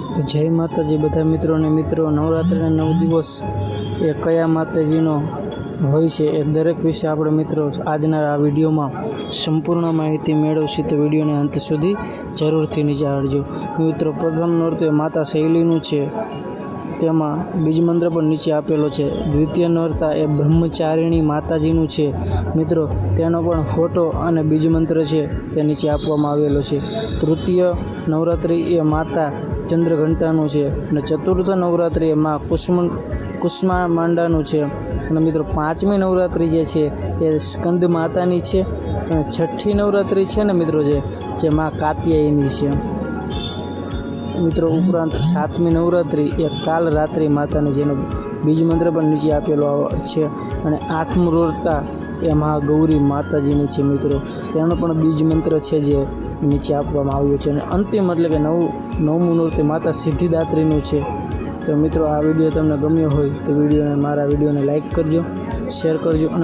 તો જય માતાજી બધા મિત્રોને મિત્રો, નવરાત્રિના નવ દિવસ એ કયા માતાજીનો હોય છે એ દરેક વિશે આપણે મિત્રો આજના આ વિડીયોમાં સંપૂર્ણ માહિતી મેળવશે. તો વિડીયોને અંત સુધી જરૂરથી નિહાળજો મિત્રો, પ્રથમ નોરતું એ માતા શૈલીનું છે તેમાં બીજ મંત્ર પણ નીચે આપેલો છે. દ્વિતીય નોરતા એ બ્રહ્મચારિણી માતાજીનું છે. મિત્રો, તેનો પણ ફોટો અને બીજ મંત્ર છે તે નીચે આપવામાં આવેલો છે. તૃતીય નવરાત્રિ એ માતા ચંદ્રઘંટાનું છે અને ચતુર્થ નવરાત્રિ એ મા કુષ્મ કુષ્મા માંડાનું છે. અને મિત્રો, પાંચમી નવરાત્રિ જે છે એ સ્કંદ માતાની છે અને છઠ્ઠી નવરાત્રિ છે ને મિત્રો જે જે મા કાત્યાયની છે. મિત્રો, ઉપરાંત સાતમી નવરાત્રિ એ કાલ રાત્રિ માતાની જેનો બીજ મંત્ર પણ નીચે આપેલો છે. અને આઠમું રોરતા એ મહાગૌરી માતાજીની છે મિત્રો. તેનો પણ બીજ મંત્ર છે જે નીચે આપવામાં આવ્યો છે. અને અંતિમ એટલે કે નવ, નવમું નૃત્ય માતા સિદ્ધિદાત્રીનું છે. તો મિત્રો, આ વીડિયો તમને ગમ્યો હોય તો વિડીયોને, મારા વિડીયોને લાઈક કરજો, શેર કરજો અને